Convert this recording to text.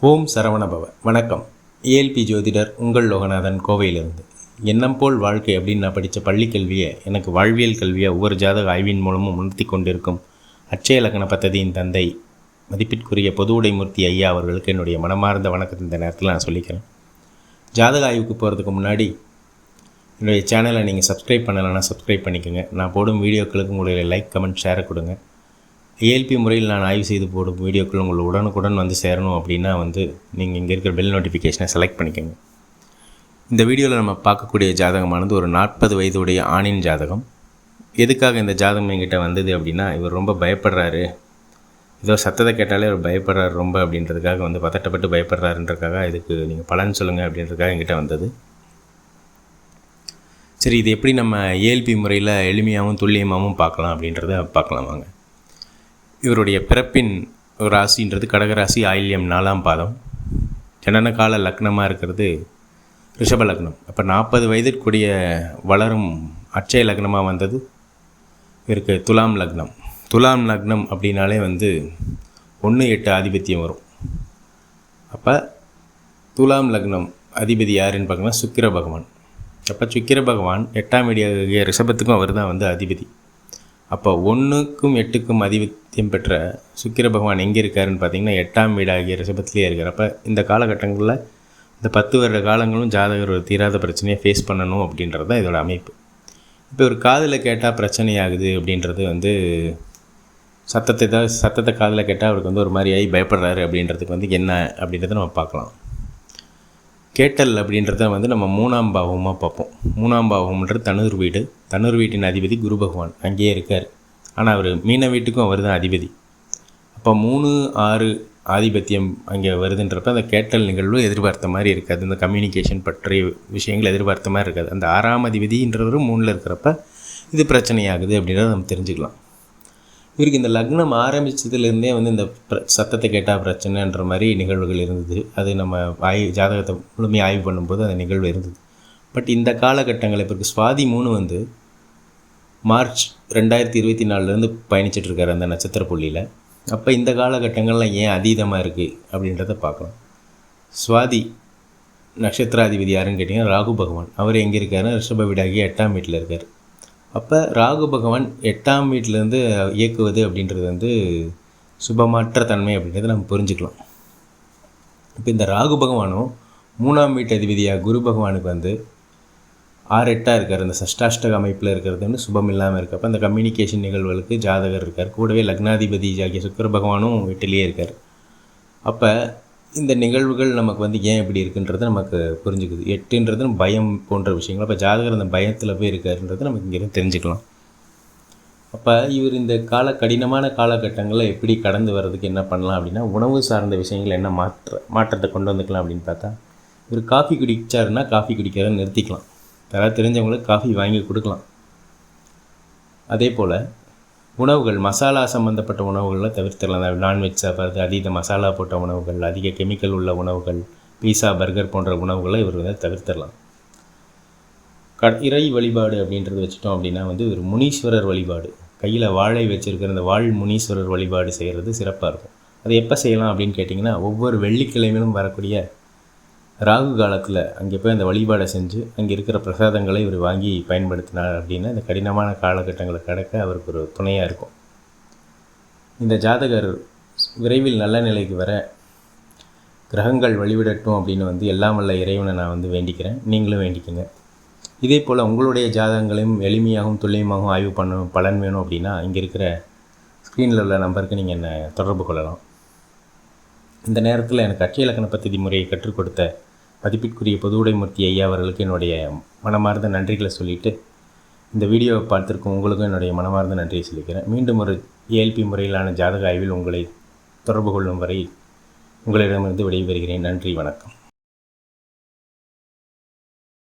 ஓம் சரவணபவ. வணக்கம். ஏஎல்பி ஜோதிடர் உங்கள் லோகநாதன் கோவையிலிருந்து. எண்ணம் போல் வாழ்க்கை அப்படின்னு நான் படித்த பள்ளி கல்வியை எனக்கு வாழ்வியல் கல்வியை ஒவ்வொரு ஜாதக ஆய்வின் மூலமும் உணர்த்தி கொண்டிருக்கும் அச்சய லக்ன பத்ததியின் தந்தை மதிப்பிற்குரிய பொது உடைமூர்த்தி ஐயா அவர்களுக்கு என்னுடைய மனமார்ந்த வணக்கத்தை இந்த நேரத்தில் நான் சொல்லிக்கிறேன். ஜாதக ஆய்வுக்கு போகிறதுக்கு முன்னாடி என்னுடைய சேனலை நீங்கள் சப்ஸ்கிரைப் பண்ணலைன்னா சப்ஸ்கிரைப் பண்ணிக்கோங்க. நான் போடும் வீடியோக்களுக்கு உங்களுடைய லைக் கமெண்ட் ஷேரை கொடுங்க. ஏஎல்பி முறையில் நான் ஆய்வு செய்து போடும் வீடியோக்கள் உங்களை உடனுக்குடன் வந்து சேரணும் அப்படின்னா வந்து நீங்கள் இங்கே இருக்கிற பெல் நோட்டிஃபிகேஷனை செலக்ட் பண்ணிக்கோங்க. இந்த வீடியோவில் நம்ம பார்க்கக்கூடிய ஜாதகமானது ஒரு நாற்பது வயதுடைய ஆணின் ஜாதகம். எதுக்காக இந்த ஜாதகம் என்கிட்ட வந்தது அப்படின்னா இவர் ரொம்ப பயப்படுறாரு. ஏதோ சத்தத்தை கேட்டாலே அவர் பயப்படுறாரு ரொம்ப அப்படின்றதுக்காக வந்து பதட்டப்பட்டு பயப்படுறாருன்றதுக்காக இதுக்கு நீங்கள் பலன் சொல்லுங்கள் அப்படின்றதுக்காக என்கிட்ட வந்தது. சரி இது எப்படி நம்ம ஏஎல்பி முறையில் எளிமையாகவும் துல்லியமாகவும் பார்க்கலாம் அப்படின்றத பார்க்கலாம் வாங்க. இவருடைய பிறப்பின் ஒரு ராசின்றது கடகராசி ஆயில்யம் நாலாம் பாதம். ஜனன கால லக்னமாக இருக்கிறது ரிஷப லக்னம். அப்போ நாற்பது வயதிற்குரிய வளரும் அட்சய லக்னமாக வந்தது இவருக்கு துலாம் லக்னம். துலாம் லக்னம் அப்படின்னாலே வந்து ஒன்று எட்டு ஆதிபத்தியம் வரும். அப்போ துலாம் லக்னம் அதிபதி யாருன்னு பார்க்கணும் சுக்கிர பகவான். அப்போ சுக்கிர பகவான் எட்டாம் வீடிய ரிஷபத்துக்கும் அவர் தான் வந்து அதிபதி. அப்போ ஒன்றுக்கும் எட்டுக்கும் அதிபத்தியம் பெற்ற சுக்கிர பகவான் எங்கே இருக்காருன்னு பார்த்தீங்கன்னா எட்டாம் வீடாகிய ரிஷபத்திலே இருக்கார். அப்போ இந்த காலகட்டங்களில் இந்த பத்து வருட காலங்களும் ஜாதகர் ஒரு தீராத பிரச்சனையை ஃபேஸ் பண்ணணும் அப்படின்றது தான் இதோட அமைப்பு. இப்போ ஒரு காதில் கேட்டால் பிரச்சனையாகுது அப்படின்றது வந்து சத்தத்தை தான் சத்தத்தை காதில் கேட்டால் அவருக்கு வந்து ஒரு மாதிரி ஆகி பயப்படுறாரு அப்படின்றதுக்கு வந்து என்ன அப்படின்றத நம்ம பார்க்கலாம். கேட்டல் அப்படின்றத வந்து நம்ம மூணாம் பாவமாக பார்ப்போம். மூணாம் பாவம்ன்றது தனுர் வீடு. தனுர் வீட்டின் அதிபதி குரு பகவான் அங்கேயே இருக்கார். ஆனால் அவர் மீன வீட்டுக்கும் அவர் தான் அதிபதி. அப்போ மூணு ஆறு ஆதிபத்தியம் அங்கே வருதுன்றப்ப அந்த கேட்டல் நிகழ்வு எதிர்பார்த்த மாதிரி இருக்காது. இந்த கம்யூனிகேஷன் பற்றிய விஷயங்கள் எதிர்பார்த்த மாதிரி இருக்காது. அந்த ஆறாம் அதிபதின்றவரும் மூணில் இருக்கிறப்ப இது பிரச்சனையாகுது அப்படின்றத நம்ம தெரிஞ்சுக்கலாம். இவருக்கு இந்த லக்னம் ஆரம்பித்ததுலேருந்தே வந்து இந்த சத்தத்தை கேட்டால் பிரச்சனைன்ற மாதிரி நிகழ்வுகள் இருந்தது. அது நம்ம ஆய் ஜாதகத்தை முழுமையாக ஆய்வு பண்ணும்போது அந்த நிகழ்வு இருந்தது. பட் இந்த காலகட்டங்கள் இப்போ சுவாதி மூணு வந்து மார்ச் ரெண்டாயிரத்தி இருபத்தி நாலுலேருந்து பயணிச்சிட்ருக்காரு அந்த நட்சத்திர புள்ளியில். அப்போ இந்த காலகட்டங்கள்லாம் ஏன் அதீதமாக இருக்குது அப்படின்றத பார்க்கலாம் சுவாதி நட்சத்திராதிபதி யாருன்னு கேட்டிங்கன்னா ராகு பகவான். அவர் எங்கே இருக்காருன்னா ரிஷப வீடாகி எட்டாம் வீட்டில் இருக்கார். அப்போ ராகு பகவான் எட்டாம் வீட்டிலேருந்து இயக்குவது அப்படின்றது வந்து சுபமாற்ற தன்மை அப்படின்றத நம்ம புரிஞ்சுக்கலாம். இப்போ இந்த ராகு பகவானும் மூணாம் வீட்டு அதிபதியாக குரு பகவானுக்கு வந்து ஆறு எட்டாக இருக்கார். இந்த சஷ்டாஷ்டக அமைப்பில் இருக்கிறது வந்து சுபம் இல்லாமல் இருக்கப்ப அந்த கம்யூனிகேஷன் நிகழ்வுகளுக்கு ஜாதகர் இருக்கார். கூடவே லக்னாதிபதி ஆகிய சுக்கர பகவானும் வீட்டிலேயே இருக்கார். அப்போ இந்த நிகழ்வுகள் நமக்கு வந்து ஏன் இப்படி இருக்குன்றது நமக்கு புரிஞ்சுக்குது. எட்டுன்றது பயம் போன்ற விஷயங்கள். அப்போ ஜாதகர் அந்த பயத்தில் போய் இருக்காருன்றது நமக்கு இங்கேருந்து தெரிஞ்சுக்கலாம். அப்போ இவர் இந்த கால கடினமான காலகட்டங்களில் எப்படி கடந்து வர்றதுக்கு என்ன பண்ணலாம் அப்படின்னா உணவு சார்ந்த விஷயங்கள் என்ன மாற்ற மாற்றத்தை கொண்டு வந்துக்கலாம் அப்படின்னு பார்த்தா இவர் காஃபி குடிச்சாருன்னா காஃபி குடிக்கிறத நிறுத்திக்கலாம். யாராவது தெரிஞ்சவங்களுக்கு காஃபி வாங்கி கொடுக்கலாம். அதே போல் உணவுகள் மசாலா சம்மந்தப்பட்ட உணவுகளில் தவிர்த்திடலாம். நான்வெஜ் சாப்பிட்றது அதீத மசாலா போட்ட உணவுகள் அதிக கெமிக்கல் உள்ள உணவுகள் பீஸா பர்கர் போன்ற உணவுகளை இவர் வந்து தவிர்த்திடலாம். க இறை வழிபாடு அப்படின்றது வச்சுட்டோம் அப்படின்னா வந்து ஒரு முனீஸ்வரர் வழிபாடு. கையில் வாழை வச்சுருக்கிற அந்த வாழ் முனீஸ்வரர் வழிபாடு செய்கிறது சிறப்பாக இருக்கும். அது எப்போ செய்யலாம் அப்படின்னு கேட்டிங்கன்னா ஒவ்வொரு வெள்ளிக்கிழமையிலும் வரக்கூடிய ராகு காலத்தில் அங்கே போய் அந்த வழிபாடை செஞ்சு அங்கே இருக்கிற பிரசாதங்களை இவர் வாங்கி பயன்படுத்தினார் அப்படின்னா இந்த கடினமான காலகட்டங்களை கடக்க அவருக்கு ஒரு துணையாக இருக்கும். இந்த ஜாதகர் விரைவில் நல்ல நிலைக்கு வர கிரகங்கள் வழிவிடட்டும் அப்படின்னு வந்து எல்லாம் வல்ல இறைவனை நான் வந்து வேண்டிக்கிறேன். நீங்களும் வேண்டிக்கங்க. இதே போல் உங்களுடைய ஜாதகங்களையும் எளிமையாகவும் துல்லியமாகவும் ஆய்வு பண்ண பலன் வேணும் அப்படின்னா இங்கே இருக்கிற ஸ்க்ரீனில் உள்ள நம்பருக்கு நீங்கள் என்னை தொடர்பு கொள்ளலாம். இந்த நேரத்தில் எனக்கு அட்சய இலக்கண பദ്ധதி முறையை கற்றுக் கொடுத்த மதிப்பிற்குரிய புதுவுடைமூர்த்தி ஐயா அவர்களுக்கு என்னுடைய மனமார்ந்த நன்றிகளை சொல்லிவிட்டு இந்த வீடியோவை பார்த்துருக்கும் உங்களுக்கும் என்னுடைய மனமார்ந்த நன்றியை சொல்லிக்கிறேன். மீண்டும் ஒரு ஏஎல்பி முறையிலான ஜாதக ஆய்வில் உங்களை தொடர்பு கொள்ளும் வரை உங்களிடமிருந்து விடைபெறுகிறேன். நன்றி வணக்கம்.